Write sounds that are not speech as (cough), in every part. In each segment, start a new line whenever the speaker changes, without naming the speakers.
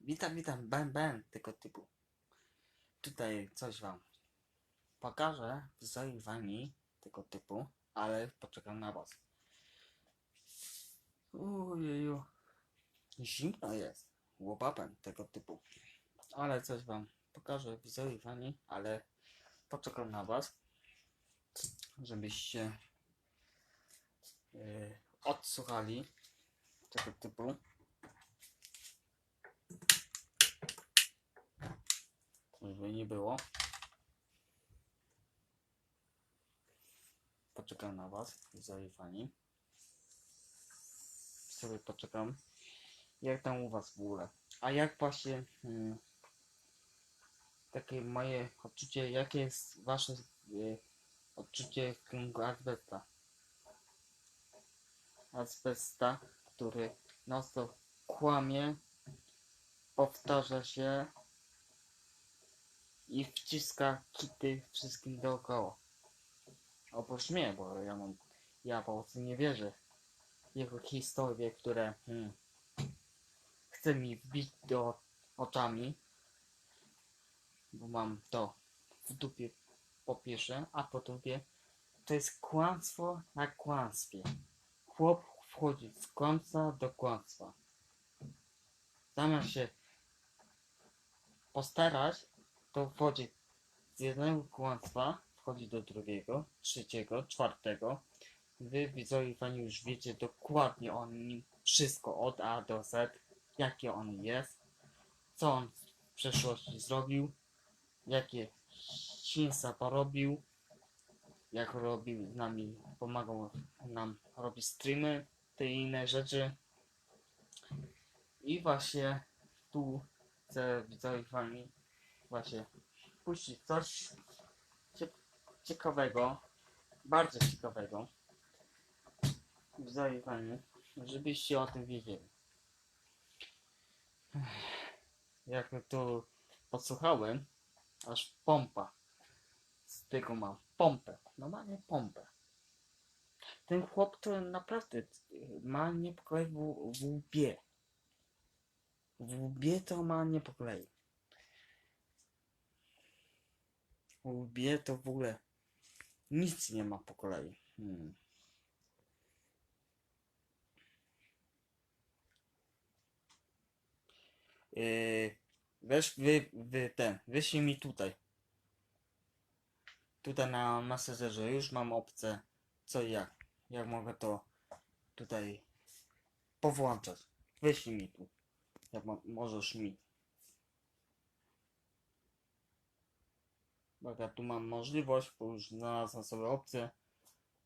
Witam, witam, ben, ben, tego typu. Tutaj coś wam pokażę w zajwani tego typu, ale poczekam na was. Ujeju. Zimno jest. Łopapem tego typu. Ale coś wam pokażę w zajwani, ale poczekam na was, żebyście yy, odsłuchali tego typu. Żeby nie było. Poczekam na was, zaufani. Sobie poczekam. Jak tam u was w ogóle? A jak właśnie hmm, takie moje odczucie, jakie jest wasze y, odczucie w kierunku azbesta? Azbesta, który non kłamie, powtarza się i wciska kity wszystkim dookoła. Oprócz mnie, bo ja mam, ja po prostu nie wierzę w jego historie, które hmm, chce mi wbić do oczami, bo mam to w dupie po pierwsze, a po drugie to jest kłamstwo na kłamstwie. Chłop wchodzi z kłamstwa do kłamstwa. Zamiast się postarać, to wchodzi z jednego kłamstwa, wchodzi do drugiego, trzeciego, czwartego. Wy widzowie fani już wiecie dokładnie o nim wszystko od A do Z, jaki on jest, co on w przeszłości zrobił, jakie świństwa porobił, jak robił z nami, pomagał nam robić streamy, te inne rzeczy. I właśnie tu chcę widzowie fani właśnie puścić coś cie ciekawego, bardzo ciekawego. Widzowie fani, żebyście o tym wiedzieli. Jak tu podsłuchałem, aż pompa z tego mam. Pompę, normalnie pompę. Ten chłop to naprawdę y, ma nie po kolei w, w łbie. W łbie to ma nie po kolei. W łbie to w ogóle nic nie ma po kolei. Hmm. Yy, weź wy, wy ten, wyślij mi tutaj. Tutaj na Messengerze już mam opcję co i jak. Jak mogę to tutaj powłączać. Wyślij mi tu. Jak mo możesz mi. Ja tu mam możliwość, bo już znalazłem sobie opcję,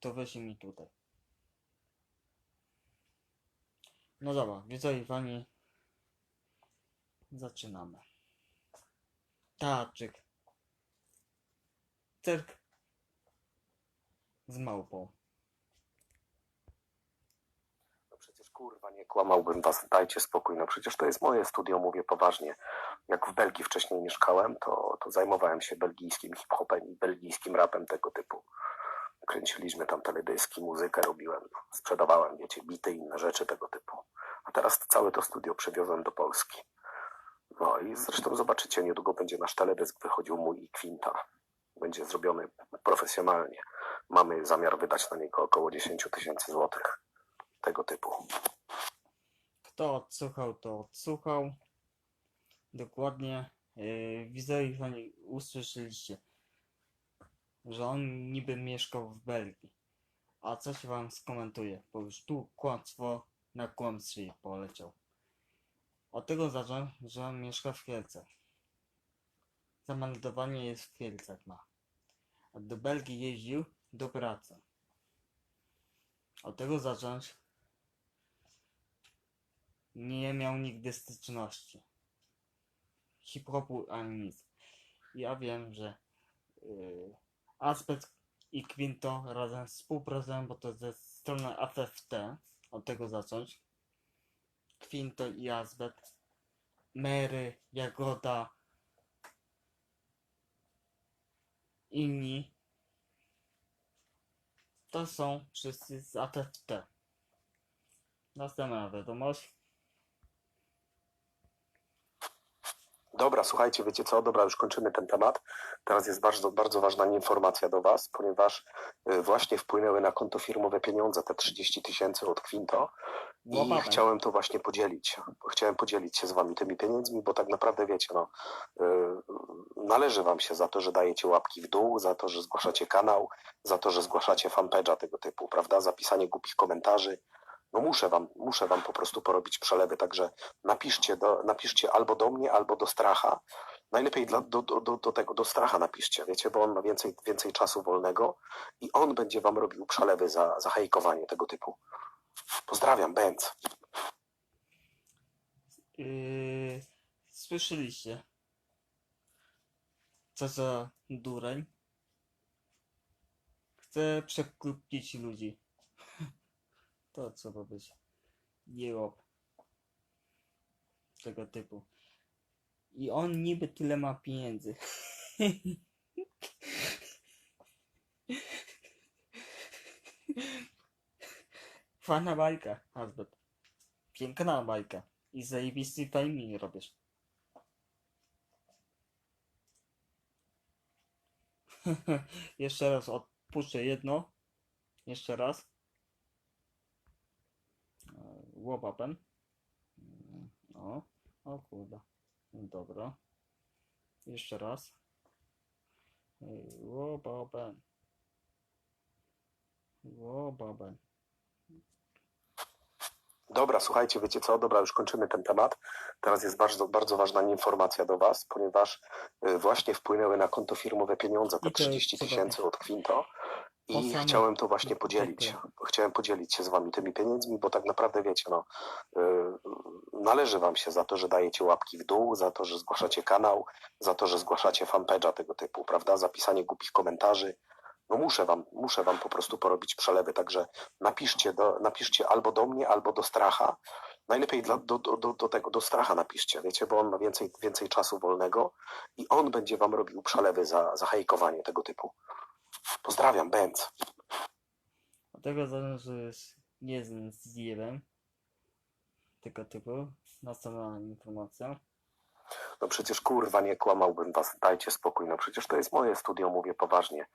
to wyślij mi tutaj. No dobra, widzowie fani, zaczynamy. Taczyk. Cyrk z małpą.
No przecież kurwa nie kłamałbym was, dajcie spokój. No przecież to jest moje studio, mówię poważnie. Jak w Belgii wcześniej mieszkałem, to, to zajmowałem się belgijskim hip-hopem i belgijskim rapem tego typu. Kręciliśmy tam teledyski, muzykę robiłem, sprzedawałem, wiecie, bity i inne rzeczy tego typu. A teraz całe to studio przewiozłem do Polski. No i zresztą zobaczycie, niedługo będzie nasz teledysk wychodził mój i Kwinta. Będzie zrobiony profesjonalnie. Mamy zamiar wydać na niego około 10 tysięcy złotych. Tego typu.
Kto odsłuchał, to odsłuchał. Dokładnie. Yy, fani usłyszeliście, że on niby mieszkał w Belgii. A co się wam skomentuje? Bo już tu kłamstwo na kłamstwie poleciał. Od tego zacząłem, że on mieszka w Kielcach. Zameldowanie jest w Kielcach ma. A do Belgii jeździł do pracy. Od tego zacząć nie miał nigdy styczności. Hip-hopu ani nic. Ja wiem, że yy, Aspect i Quinto razem współpracują, bo to ze strony AFT. Od tego zacząć. Quinto i Aspect. Mary, Jagoda. Inni. To są wszyscy z ATFT. Następna wiadomość.
Dobra, słuchajcie, wiecie co? Dobra, już kończymy ten temat. Teraz jest bardzo, bardzo ważna informacja do Was, ponieważ y, właśnie wpłynęły na konto firmowe pieniądze, te 30 tysięcy od Quinto. I
Łopatę.
chciałem to właśnie podzielić. Chciałem podzielić się z Wami tymi pieniędzmi, bo tak naprawdę wiecie, no, y, należy Wam się za to, że dajecie łapki w dół, za to, że zgłaszacie kanał, za to, że zgłaszacie fanpage'a tego typu, prawda? Zapisanie głupich komentarzy. No muszę wam, muszę wam po prostu porobić przelewy, także napiszcie, do, napiszcie albo do mnie, albo do Stracha. Najlepiej dla, do, do, do, tego, do Stracha napiszcie, wiecie, bo on ma więcej, więcej czasu wolnego i on będzie wam robił przelewy za, za hejkowanie tego typu. Pozdrawiam, Benz.
Yy, słyszeliście? Co za dureń? Chce przekupić ludzi. To trzeba być. Jełop. Tego typu. I on niby tyle ma pieniędzy. Fajna bajka, Albert. Piękna bajka. I zajebisty timing robisz. (laughs) Jeszcze raz odpuszczę jedno. Jeszcze raz. Łobabem. Mm, O, o kurde. Dobra. Jeszcze raz. E, Łobabem.
Dobra, słuchajcie, wiecie co? Dobra, już kończymy ten temat. Teraz jest bardzo, bardzo ważna informacja do Was, ponieważ y, właśnie wpłynęły na konto firmowe pieniądze, te
I to
30
cudownie.
tysięcy od Quinto. I chciałem to właśnie podzielić. Chciałem podzielić się z Wami tymi pieniędzmi, bo tak naprawdę wiecie, no, y, należy Wam się za to, że dajecie łapki w dół, za to, że zgłaszacie kanał, za to, że zgłaszacie fanpage'a tego typu, prawda? Zapisanie głupich komentarzy. No muszę wam, muszę wam po prostu porobić przelewy, także napiszcie, do, napiszcie albo do mnie, albo do Stracha. Najlepiej dla, do, do, do, tego, do Stracha napiszcie, wiecie, bo on ma więcej, więcej czasu wolnego i on będzie wam robił przelewy za, za hejkowanie tego typu. Pozdrawiam, Benz.
Dlatego jest nie jestem zjebem tego typu. Następna informacja.
No przecież kurwa nie kłamałbym was, dajcie spokój. No przecież to jest moje studio, mówię poważnie.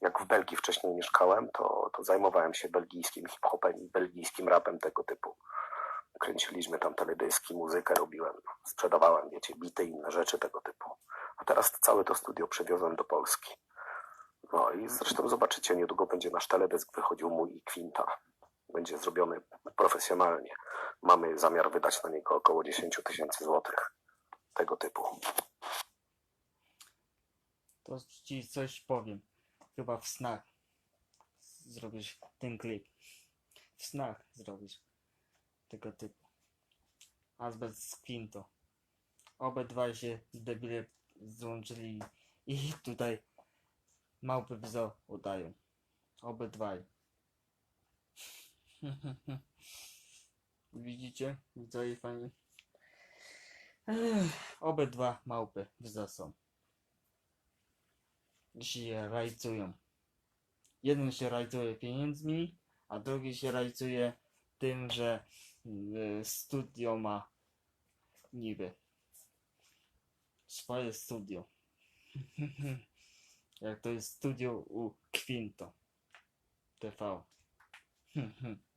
Jak w Belgii wcześniej mieszkałem, to, to zajmowałem się belgijskim hip-hopem belgijskim rapem tego typu. Kręciliśmy tam teledyski, muzykę robiłem, sprzedawałem, wiecie, bity i inne rzeczy tego typu. A teraz całe to studio przewiozłem do Polski. No i zresztą zobaczycie, niedługo będzie nasz teledysk wychodził mój i Quinta. Będzie zrobiony profesjonalnie. Mamy zamiar wydać na niego około 10 tysięcy złotych tego typu.
To ci coś powiem. Chyba w snach zrobisz ten klip. W snach zrobisz tego typu. Azbest z Quinto. Obydwaj się debile złączyli i tutaj małpy bzo udają. Obydwaj. (laughs) Widzicie? Widzowie fajnie. Ech, Obydwa małpy bzo są się rajcują. Jeden się rajcuje pieniędzmi, a drugi się rajcuje tym, że y, studio ma niby swoje studio. (laughs) Jak to jest studio u Quinto TV. (laughs)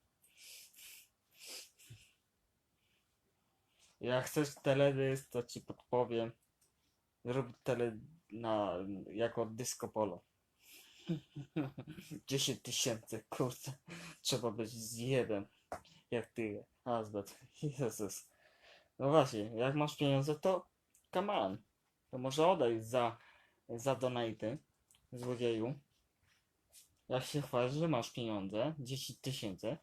Jak chcesz teledysk, to ci podpowiem. Robić tele na, jako disco polo. (laughs) 10 tysięcy, kurde. Trzeba być zjebem. Jak ty, Azbet. Jezus. No właśnie, jak masz pieniądze, to come on. To może odej za, za donaty, złodzieju. Jak się chwalisz, że masz pieniądze, 10 tysięcy,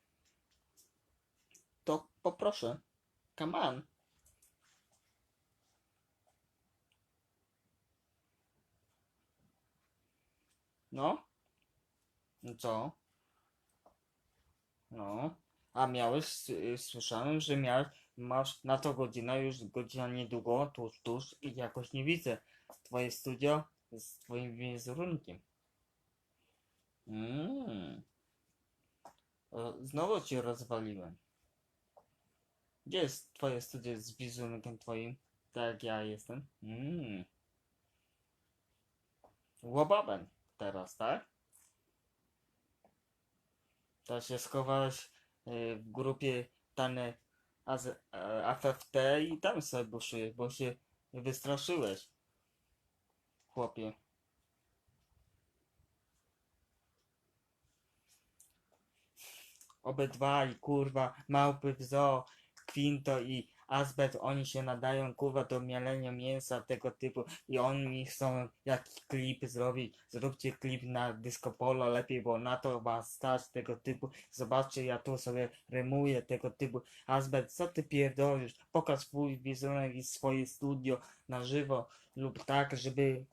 to poproszę, come on. No? No co? No. A miałeś, y, słyszałem, że miałeś, masz na to godzinę, już godzina niedługo, tuż, tuż i jakoś nie widzę twoje studio z twoim wizerunkiem. Mm. Znowu cię rozwaliłem. Gdzie jest twoje studio z wizerunkiem twoim? Tak jak ja jestem. Mm. Łobabem teraz, tak? To się schowałeś y, w grupie Tany AZ, e, AFFT i tam sobie buszujesz, bo się wystraszyłeś. Chłopie. Obydwaj, kurwa, małpy w zoo, Quinto i Asbet, oni się nadają, kurwa, do mielenia mięsa tego typu i oni chcą jakiś klip zrobić. Zróbcie klip na Disco Polo lepiej, bo na to was stać tego typu. Zobaczcie, ja tu sobie rymuję tego typu. Asbet, co ty pierdolisz? Pokaż swój wizerunek i swoje studio na żywo lub tak, żeby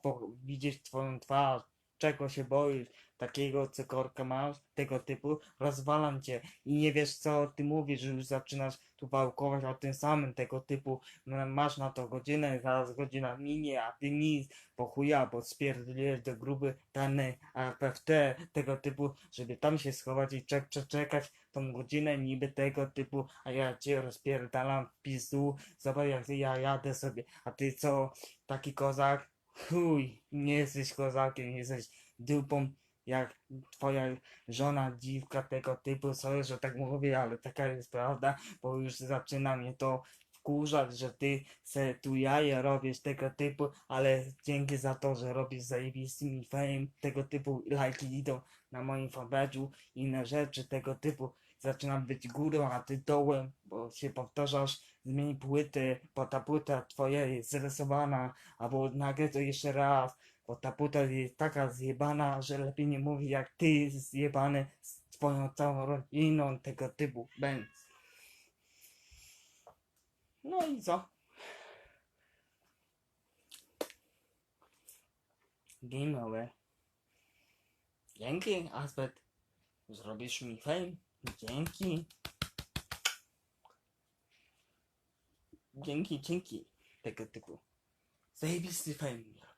widzieć twoją twarz. Czego się boisz? Takiego cykorka masz? Tego typu? Rozwalam cię i nie wiesz co ty mówisz, że już zaczynasz tu wałkować o tym samym tego typu. No, masz na to godzinę, zaraz godzina minie, a ty nic, po chuja, bo spierdoliłeś do gruby dane AFFT tego typu, żeby tam się schować i czek, czek, czekać tą godzinę niby tego typu, a ja cię rozpierdalam w pizdu, zobacz jak ja jadę sobie, a ty co, taki kozak? Chuj, nie jesteś kozakiem, jesteś dupą jak twoja żona, dziwka tego typu, sorry, że tak mówię, ale taka jest prawda, bo już zaczyna mnie to wkurzać, że ty se tu jaje robisz tego typu, ale dzięki za to, że robisz zajebisty mi fame tego typu, lajki idą na moim fanpage'u, inne rzeczy tego typu, zaczynam być górą, a ty dołem, bo się powtarzasz, zmień płyty, bo ta płyta twoja jest zrysowana, albo nagle to jeszcze raz, bo ta płyta jest taka zjebana, że lepiej nie mówi jak ty zjebany z twoją całą rodziną tego typu będz. No i co? Game over. Dzięki, Asbet. Zrobisz mi fame. Dzięki. Dzięki, dzięki. Tego typu. Zajebisty fame.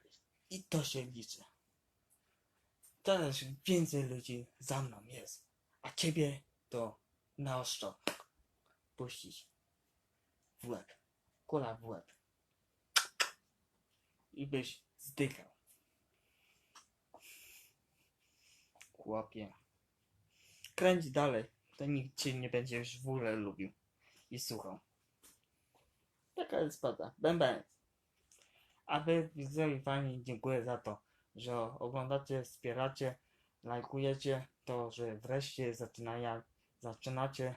I to się liczy. Teraz więcej ludzi za mną jest. A ciebie to na ostro puścić w łeb. Kula w łeb. I byś zdychał. Chłopie. Kręć dalej. To nikt cię nie będzie już w ogóle lubił. I słuchał. Taka jest prawda. Bęben. A wy widzowie fani dziękuję za to, że oglądacie, wspieracie, lajkujecie to, że wreszcie zaczynają, zaczynacie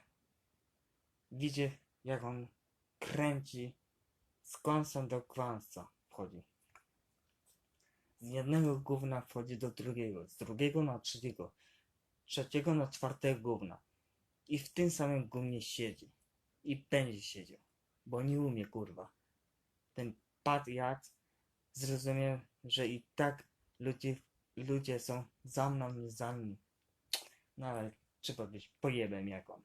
widzieć jak on kręci z do kłamstwa wchodzi. Z jednego gówna wchodzi do drugiego, z drugiego na trzeciego, trzeciego na czwartego gówna. I w tym samym gównie siedzi. I będzie siedział. Bo nie umie kurwa. Ten patriat zrozumiał, że i tak ludzie, ludzie są za mną, nie za nim. No ale trzeba być pojebem jak on.